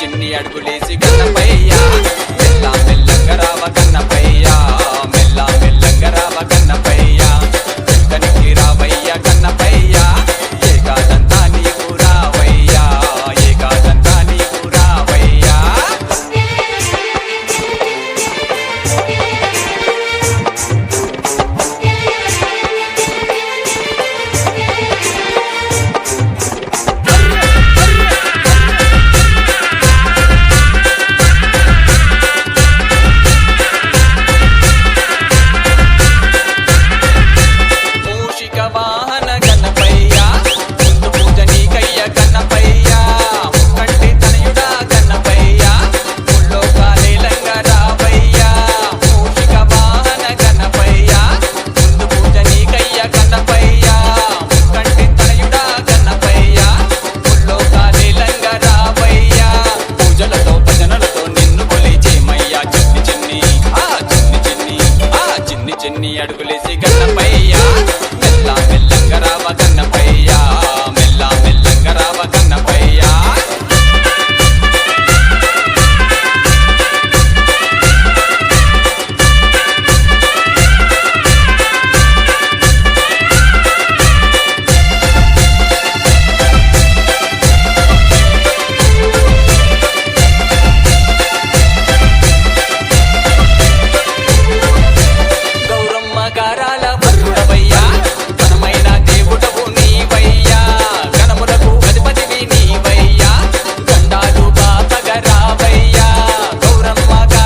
చిన్ని అడుగులేసి కన్నపయ్యా చిన్ని అడుగులేసి గడ్డపై